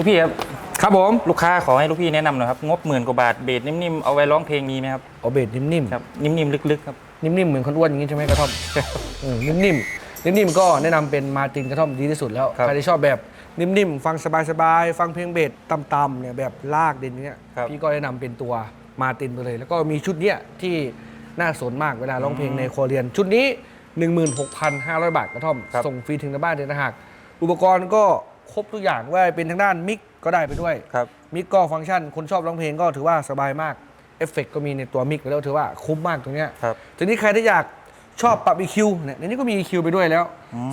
ลูกพี่ครับครับผมลูกค้าขอให้ลูกพี่แนะนำหน่อยครับงบหมื่นกว่าบาทเบสนิ่มๆเอาไว้ร้องเพลงมีไหมครับเอาเบสนิ่มๆครับนิ่มๆลึกๆครับนิ่มๆเหมือนคนอ้วนอย่างนี้ใช่ไหมกระท่อมอืมนิ่มๆนิ่มๆก็แนะนำเป็นมาตินกระท่อมดีที่สุดแล้วครับใครที่ชอบแบบนิ่มๆฟังสบายๆฟังเพลงเบสต่ำๆเนี่ยแบบลากเด่นเนี้ยครับ พี่ก็แนะนำเป็นตัวมาตินไปเลย แล้วก็มีชุดเนี้ยที่น่าสนมากเวลาร้องเพลงในครัวเรียน ชุดนี้ 16,500 บาทกระท่อมครับส่งฟรีถึงหน้าบ้านเลยนะฮะอุปกรณ์ก็ ครบทุกอย่างว่าเป็นทางด้านมิกก็ได้ไปด้วยครับมิกก็ฟังก์ชันคนชอบร้องเพลงก็ถือว่าสบายมากเอฟเฟกต์ก็มีในตัวมิกแล้วถือว่าคุ้มมากตรงเนี้ยครับทีนี้ใครที่อยากชอบปรับ EQ เนี่ยในนี้ก็มี EQ ไปด้วยแล้ว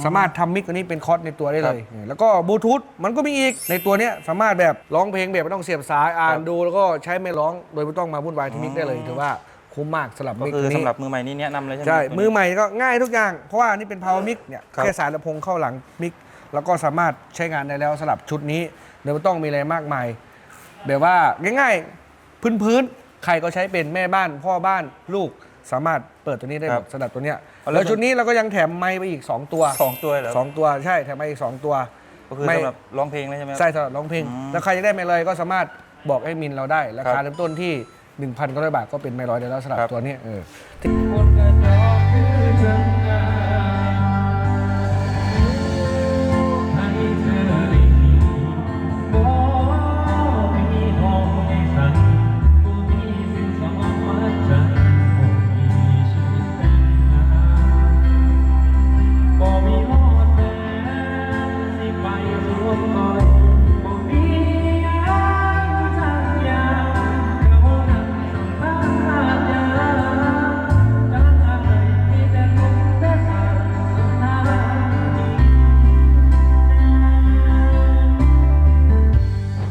สามารถทำมิกตัวนี้เป็นคอร์สในตัวได้เลย แล้วก็บลูทูธมันก็มีอีกในตัวเนี้ยสามารถแบบร้องเพลงแบบไม่ต้องเสียบสายอ่านดู แล้วก็ใช้ไม่ร้องโดยไม่ต้องมาวุ่นวายที่มิกได้เลยถือว่าคุ้มมากสำหรับก็มิกคือตัวสำนี้หรับมือใหม่นี่แนะนำเลยใช่ไหมใช่ตัวนี้มือใหม่ก็ง่ายทุกอย่างเพราะว่านี่เป็น power mic เนี่ยครับแค่สายลำโพงเข้าหลังมิก แล้วก็สามารถใช้งานได้แล้วสำหรับชุดนี้โดยไม่ต้องมีอะไรมากมาย แบบว่าง่ายๆพื้นๆใครก็ใช้เป็นแม่บ้าน พ่อบ้านลูกสามารถเปิดตัวนี้ได้หมดสำหรับตัวเนี้ยเอาแล้วแล้วชุดนี้เราก็ยังแถมไมค์ไปอีก 2 ตัวสองตัวเหรอสองตัวใช่แถมไมค์อีก 2 ตัว ก็คือไม่ สำหรับร้องเพลงเลยใช่ไหมครับ ใช่สำหรับร้องเพลง อืมแล้วใครจะได้ไมค์ลอยก็สามารถบอกให้มินเราได้ ราครัคาบเริ่มต้นที่ 1,900 บาทก็เป็นไมค์ลอยได้แล้วสำหรับครับ ตัวนี้เออบ่ ดท้าย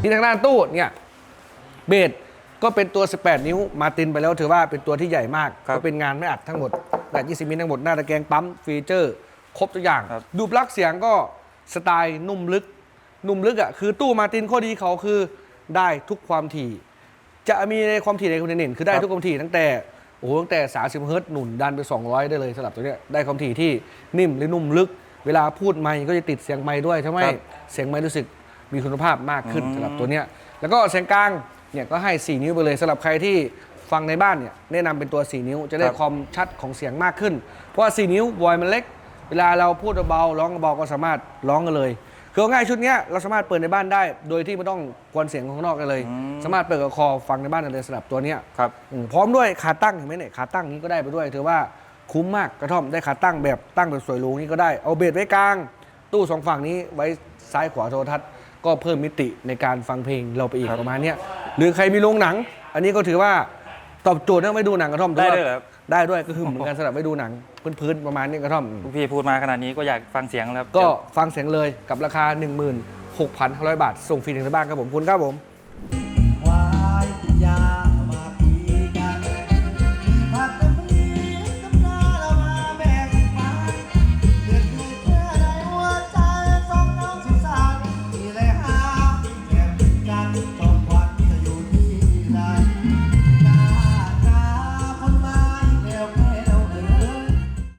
ที่ทางด้านตู้เนี่ยเบสก็เป็นตัว 18 นิ้วมาตินไปแล้วถือว่าเป็นตัวที่ใหญ่มาก ครับก็เป็นงานไม่อัดทั้งหมดแบบ20มิลทั้งหมดหน้าตะแกรงปั๊มฟีเจอร์ ครบทุกอย่าง ครับ ดูปลั๊กเสียงก็สไตล์นุ่มลึก นุ่มลึกอะคือตู้มาตินข้อดีเขาคือได้ทุกความถี่ จะมีในความถี่ในคุณเน่นคือได้ครับทุกความถี่ตั้งแต่โอ้โหตั้งแต่ 30เฮิร์ตซ์หนุนดันไป 200 ได้เลยสำหรับตัวเนี้ยได้ความถี่ที่นิ่มหรือนุ่มลึก เวลาพูดไมค์ก็จะติดเสียงไมค์ด้วยทำให้ครับเสียงไมค์รู้สึกมีคุณภาพมากขึ้นอืมสำหรับตัวเนี้ยแล้วก็เสียงกลางเนี่ยก็ให้ 4 นิ้วไปเลยสำหรับใครที่ฟังในบ้านเนี่ยแนะนำเป็นตัว 4 นิ้วจะได้ความชัดของเสียงมากขึ้น เพราะว่า4นิ้ววอยมันเล็ก เวลาเราพูดเบาๆร้องเบาๆก็สามารถร้องกันเลย คือเอาง่ายชุดเนี้ยเราสามารถเปิดในบ้านได้ โดยที่ไม่ต้องกวนเสียงของข้างนอกกันเลยอืมสามารถเปิดกับคอฟังในบ้านได้เลยสำหรับตัวเนี้ยครับ อืมพร้อมด้วยขาตั้งเห็นไหมเนี่ยขาตั้งนี้ก็ได้ไปด้วยถือว่าคุ้มมากกระท่อมได้ขาตั้งแบบตั้งแบบสวยหรูนี่ก็ได้เอาเบสไว้กลาง ตู้สองฝั่งนี้ไว้ซ้ายขวาโทรทัศน์ ก็เพิ่มมิติในการฟังเพลงเราไปอีกครับประมาณเนี้ยหรือใครมีโรงหนัง อันนี้ก็ถือว่าตอบโจทย์เรื่องไว้ดูหนังกระท่อมได้ถือด้วยเหรอครับ ได้ด้วยก็คือเหมือนกันสำหรับไว้ดูหนังพื้นๆประมาณนี้กระท่อมลูกพี่พูดมาขนาดนี้ก็อยากฟังเสียงแล้วครับก็เดี๋ยวฟังเสียงเลยกับราคา 16,500 บาท ส่งฟรีถึงบ้านครับผมคุณครับผม